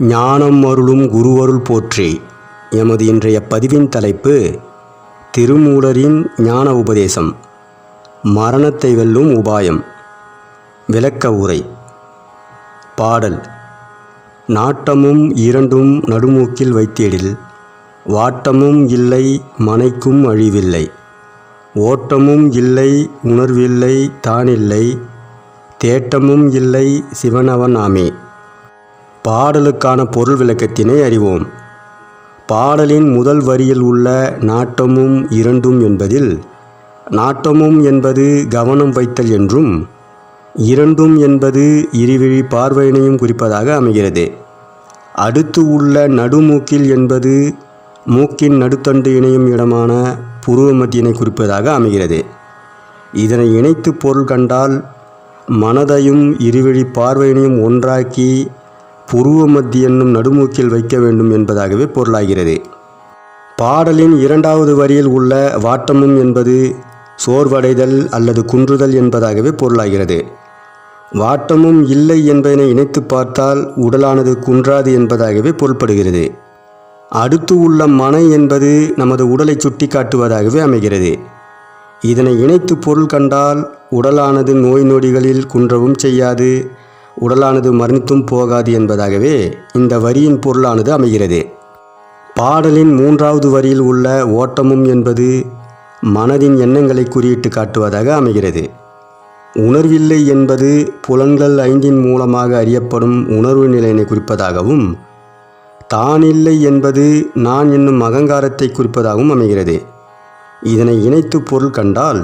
ஞானம் அருளும் குருவருள் போற்றி. எமது இன்றைய பதிவின் தலைப்பு திருமூலரின் ஞான உபதேசம் மரணத்தை வெல்லும் உபாயம் விளக்க உரை. பாடல் நாட்டமும் இரண்டும் நடுமூக்கில் வைத்திடில் வாட்டமும் இல்லை மனைக்கும் அழிவில்லை. ஓட்டமும் இல்லை உணர்வில்லை தானில்லை தேட்டமும் இல்லை சிவனவன் ஆமே. பாடலுக்கான பொருள் விளக்கத்தினை அறிவோம். பாடலின் முதல் வரியில் உள்ள நாட்டமும் இரண்டும் என்பதில் நாட்டமும் என்பது கவனம் வைத்தல் என்றும் இரண்டும் என்பது இருவிழி பார்வையினையும் குறிப்பதாக அமைகிறது. அடுத்து உள்ள நடுமூக்கில் என்பது மூக்கின் நடுத்தண்டு இணையும் இடமான புருவ மத்தியினை குறிப்பதாக அமைகிறது. இதனை இணைத்து பொருள் கண்டால் மனதையும் இருவழி பார்வையினையும் ஒன்றாக்கி புருவ மத்தி என்னும் நடுமூக்கில் வைக்க வேண்டும் என்பதாகவே பொருளாகிறது. பாடலின் இரண்டாவது வரியில் உள்ள வாட்டமும் என்பது சோர்வடைதல் அல்லது குன்றுதல் என்பதாகவே பொருளாகிறது. வாட்டமும் இல்லை என்பதனை இணைத்து பார்த்தால் உடலானது குன்றாது என்பதாகவே பொருள்படுகிறது. அடுத்து உள்ள மனை என்பது நமது உடலை சுட்டி காட்டுவதாகவே அமைகிறது. இதனை இணைத்து பொருள் கண்டால் உடலானது நோய் நொடிகளில் குன்றவும் செய்யாது உடலானது மரணித்தும் போகாது என்பதாகவே இந்த வரியின் பொருளானது அமைகிறது. பாடலின் மூன்றாவது வரியில் உள்ள ஓட்டமும் என்பது மனதின் எண்ணங்களை குறியிட்டு காட்டுவதாக அமைகிறது. உணர்வில்லை என்பது புலன்கள் ஐந்தின் மூலமாக அறியப்படும் உணர்வு நிலையினை குறிப்பதாகவும் தானில்லை என்பது நான் என்னும் அகங்காரத்தை குறிப்பதாகவும் அமைகிறது. இதனை இணைத்து பொருள் கண்டால்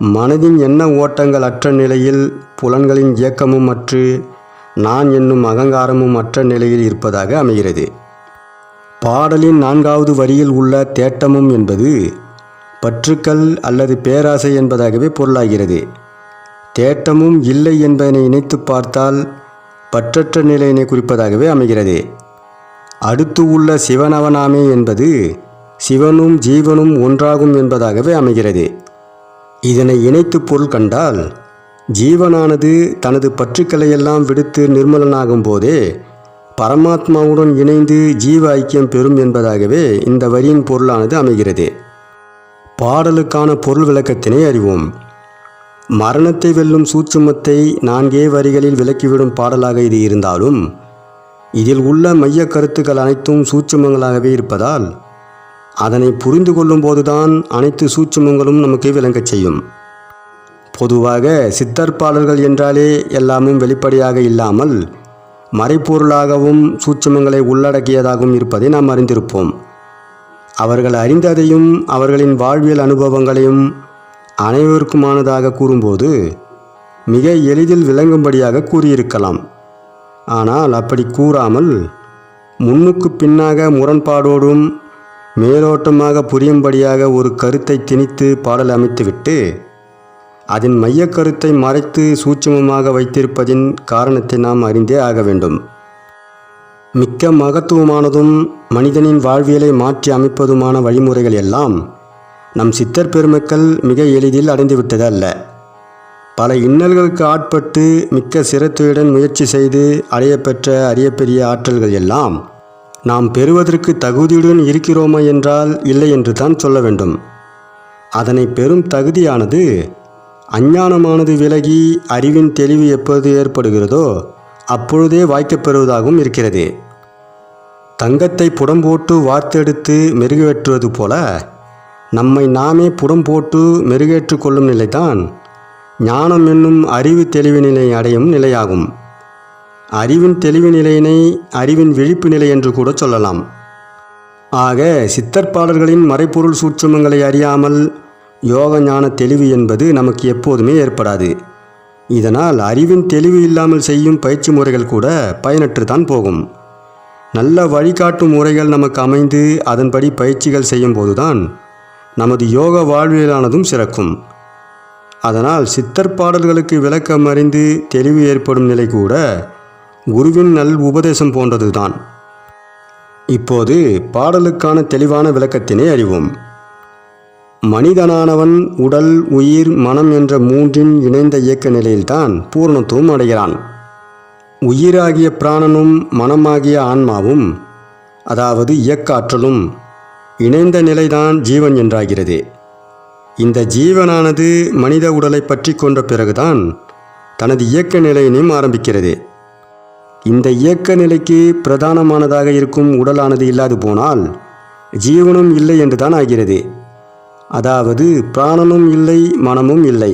மனதின் எண்ண ஓட்டங்கள் அற்ற நிலையில் புலன்களின் இயக்கமும் அற்று நான் என்னும் அகங்காரமும் அற்ற நிலையில் இருப்பதாக அமைகிறது. பாடலின் நான்காவது வரியில் உள்ள தேட்டமும் என்பது பற்றுக்கள் அல்லது பேராசை என்பதாகவே பொருளாகிறது. தேட்டமும் இல்லை என்பதனை இணைத்து பார்த்தால் பற்றற்ற நிலையினை குறிப்பதாகவே அமைகிறது. அடுத்து உள்ள சிவனவனாமே என்பது சிவனும் ஜீவனும் ஒன்றாகும் என்பதாகவே அமைகிறது. இதனை இணைத்து பொருள் கண்டால் ஜீவனானது தனது பற்றுக்களையெல்லாம் விடுத்து நிர்மலனாகும் போதே பரமாத்மாவுடன் இணைந்து ஜீவ ஐக்கியம் பெறும் என்பதாகவே இந்த வரியின் பொருளானது அமைகிறது. பாடலுக்கான பொருள் விளக்கத்தினை அறிவோம். மரணத்தை வெல்லும் சூட்சுமத்தை நான்கே வரிகளில் விளக்கிவிடும் பாடலாக இது இருந்தாலும் இதில் உள்ள மைய கருத்துக்கள் அனைத்தும் சூட்சுமங்களாகவே இருப்பதால் அதனை புரிந்து கொள்ளும் போதுதான் அனைத்து சூட்சுமங்களும் நமக்கு விளங்கச் செய்யும். பொதுவாக சித்தற்பாடல்கள் என்றாலே எல்லாமும் வெளிப்படையாக இல்லாமல் மறைப்பொருளாகவும் சூட்சமங்களை உள்ளடக்கியதாகவும் இருப்பதை நாம் அறிந்திருப்போம். அவர்கள் அறிந்ததையும் அவர்களின் வாழ்வியல் அனுபவங்களையும் அனைவருக்குமானதாக கூறும்போது மிக எளிதில் விளங்கும்படியாக கூறியிருக்கலாம். ஆனால் அப்படி கூறாமல் முன்னுக்கு பின்னாக முரண்பாடோடும் மேலோட்டமாக புரியும்படியாக ஒரு கருத்தை திணித்து பாடல் அமைத்துவிட்டு அதன் மையக் கருத்தை மறைத்து சூட்சமமாக வைத்திருப்பதின் காரணத்தை நாம் அறிந்தே ஆக வேண்டும். மிக்க மகத்துவமானதும் மனிதனின் வாழ்வியலை மாற்றி அமைப்பதுமான வழிமுறைகள் எல்லாம் நம் சித்தர் பெருமக்கள் மிக எளிதில் அடைந்துவிட்டது அல்ல. பல இன்னல்களுக்கு ஆட்பட்டு மிக்க சிரத்தையுடன் முயற்சி செய்து அடையப்பெற்ற பெரிய ஆற்றல்கள் எல்லாம் நாம் பெறுவதற்கு தகுதியுடன் இருக்கிறோமா என்றால் இல்லை என்று தான் சொல்ல வேண்டும். அதனை பெறும் தகுதியானது அஞ்ஞானமானது விலகி அறிவின் தெளிவு எப்போது ஏற்படுகிறதோ அப்பொழுதே வாய்க்கப் பெறுவதாகவும் இருக்கிறது. தங்கத்தை புடம் போட்டு வார்த்தெடுத்து மெருகேற்றுவது போல நம்மை நாமே புடம் போட்டு மெருகேற்று கொள்ளும் நிலைதான் ஞானம் என்னும் அறிவு தெளிவு நிலை அடையும் நிலையாகும். அறிவின் தெளிவு நிலையினை அறிவின் விழிப்பு நிலை என்று கூட சொல்லலாம். ஆக சித்தற்பாடல்களின் மறைப்பொருள் சூட்சுமங்களை அறியாமல் யோக ஞான தெளிவு என்பது நமக்கு எப்போதுமே ஏற்படாது. இதனால் அறிவின் தெளிவு இல்லாமல் செய்யும் பயிற்சி முறைகள் கூட பயனற்று தான் போகும். நல்ல வழிகாட்டும் முறைகள் நமக்கு அமைந்து அதன்படி பயிற்சிகள் செய்யும் போதுதான் நமது யோக வாழ்வியலானதும் சிறக்கும். அதனால் சித்தர் பாடல்களுக்கு விளக்கம் அறிந்து தெளிவு ஏற்படும் நிலை கூட குருவின் நல் உபதேசம் போன்றதுதான். இப்போது பாடலுக்கான தெளிவான விளக்கத்தினை அறிவோம். மனிதனானவன் உடல் உயிர் மனம் என்ற மூன்றின் இணைந்த இயக்க நிலையில்தான் பூரணத்துவம் அடைகிறான். உயிராகிய பிராணனும் மனமாகிய ஆன்மாவும் அதாவது இயக்காற்றலும் இணைந்த நிலைதான் ஜீவன் என்றாகிறது. இந்த ஜீவனானது மனித உடலை பற்றி கொண்ட பிறகுதான் தனது இயக்க நிலையினையும் ஆரம்பிக்கிறது. இந்த இயக்க நிலைக்கு பிரதானமானதாக இருக்கும் உடலானது இல்லாது போனால் ஜீவனும் இல்லை என்றுதான் ஆகிறது. அதாவது பிராணனும் இல்லை மனமும் இல்லை.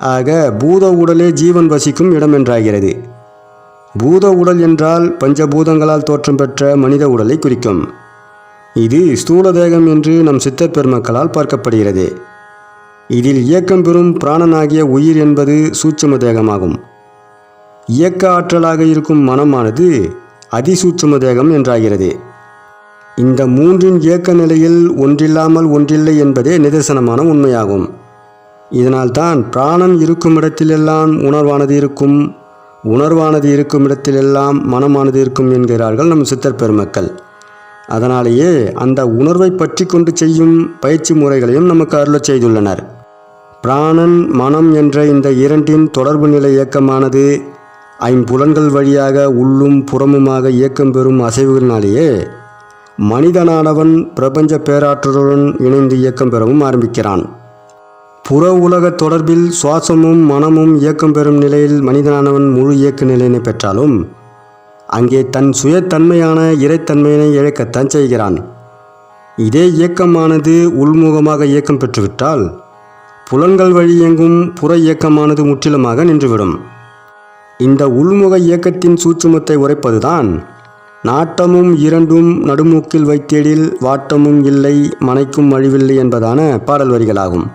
ஆக பூத உடலே ஜீவன் வசிக்கும் இடம் என்றாகிறது. பூத உடல் என்றால் பஞ்சபூதங்களால் தோற்றம் பெற்ற மனித உடலை குறிக்கும். இது ஸ்தூல தேகம் என்று நம் சித்தர் பெருமக்களால் பார்க்கப்படுகிறது. இதில் இயக்கம் பெறும் பிராணனாகிய உயிர் என்பது சூட்சம தேகமாகும். இயக்க ஆற்றலாக இருக்கும் மனமானது அதிசூட்சும தேகம் என்றாகிறது. இந்த மூன்றின் இயக்க நிலையில் ஒன்றில்லாமல் ஒன்றில்லை என்பதே நிதர்சனமான உண்மையாகும். இதனால்தான் பிராணன் இருக்கும் இடத்திலெல்லாம் உணர்வானது இருக்கும் உணர்வானது இருக்கும் இடத்திலெல்லாம் மனமானது இருக்கும் என்கிறார்கள் நம் சித்தர் பெருமக்கள். அதனாலேயே அந்த உணர்வை பற்றி கொண்டு செய்யும் பயிற்சி முறைகளையும் நமக்கு அருளச் செய்துள்ளனர். பிராணன் மனம் என்ற இந்த இரண்டின் தொடர்பு நிலை இயக்கமானது ஐம்புலன்கள் வழியாக உள்ளும் புறமுமாக இயக்கம் பெறும் அசைவுகளினாலேயே மனிதனானவன் பிரபஞ்ச பேராற்றலுடன் இணைந்து இயக்கம் பெறவும் ஆரம்பிக்கிறான். புற உலக தொடர்பில் சுவாசமும் மனமும் இயக்கம் பெறும் நிலையில் மனிதனானவன் முழு இயக்க நிலையினை பெற்றாலும் அங்கே தன் சுயத்தன்மையான இறைத்தன்மையினை இழக்கத்தான் செய்கிறான். இதே இயக்கமானது உள்முகமாக இயக்கம் பெற்றுவிட்டால் புலன்கள் வழி இயங்கும் புற இயக்கமானது முற்றிலுமாக நின்றுவிடும். இந்த உள்முக இயக்கத்தின் சூட்சுமத்தை உரைப்பதுதான். நாட்டமும் இரண்டும் நடுமூக்கில் வைத்தேடில் வாட்டமும் இல்லை மனைக்கும் அழிவில்லை என்பதான பாடல் வரிகளாகும்.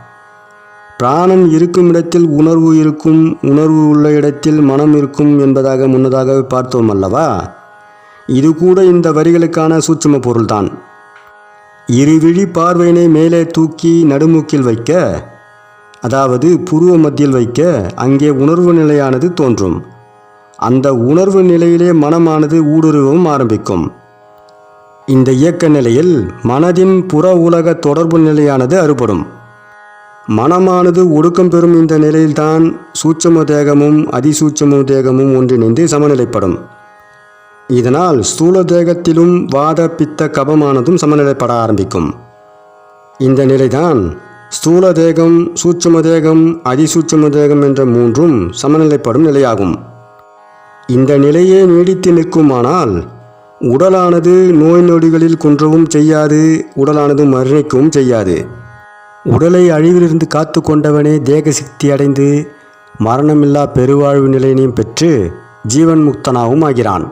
பிராணம் இருக்கும் இடத்தில் உணர்வு இருக்கும் உணர்வு உள்ள இடத்தில் மனம் இருக்கும் என்பதாக முன்னதாகவே பார்த்தோம் அல்லவா? இது கூட இந்த வரிகளுக்கான சூட்சும பொருள்தான். இருவிழி பார்வையினை மேலே தூக்கி நடுமூக்கில் வைக்க அதாவது புருவ மத்தியில் வைக்க அங்கே உணர்வு நிலையானது தோன்றும். அந்த உணர்வு நிலையிலே மனமானது ஊடுருவவும் ஆரம்பிக்கும். இந்த இயக்க நிலையில் மனதின் புற உலக தொடர்பு நிலையானது அறுபடும். மனமானது ஒடுக்கம் பெறும் இந்த நிலையில்தான் சூட்சும தேகமும் அதிசூட்சம தேகமும் ஒன்றிணைந்து சமநிலைப்படும். இதனால் ஸ்தூல தேகத்திலும் வாத பித்த கபமானதும் சமநிலைப்பட ஆரம்பிக்கும். இந்த நிலைதான் ஸ்தூல தேகம் சூட்சம தேகம் அதிசூட்சம தேகம் என்ற மூன்றும் சமநிலைப்படும் நிலையாகும். இந்த நிலையே நீடித்து நிற்குமானால் உடலானது நோய் நொடிகளில் குன்றவும் செய்யாது உடலானது மரணிக்கவும் செய்யாது. உடலை அழிவிலிருந்து காத்து கொண்டவனே தேக சக்தி அடைந்து மரணமில்லா பெருவாழ்வு நிலையினையும் பெற்று ஜீவன் முக்தனாகவும் ஆகிறான்.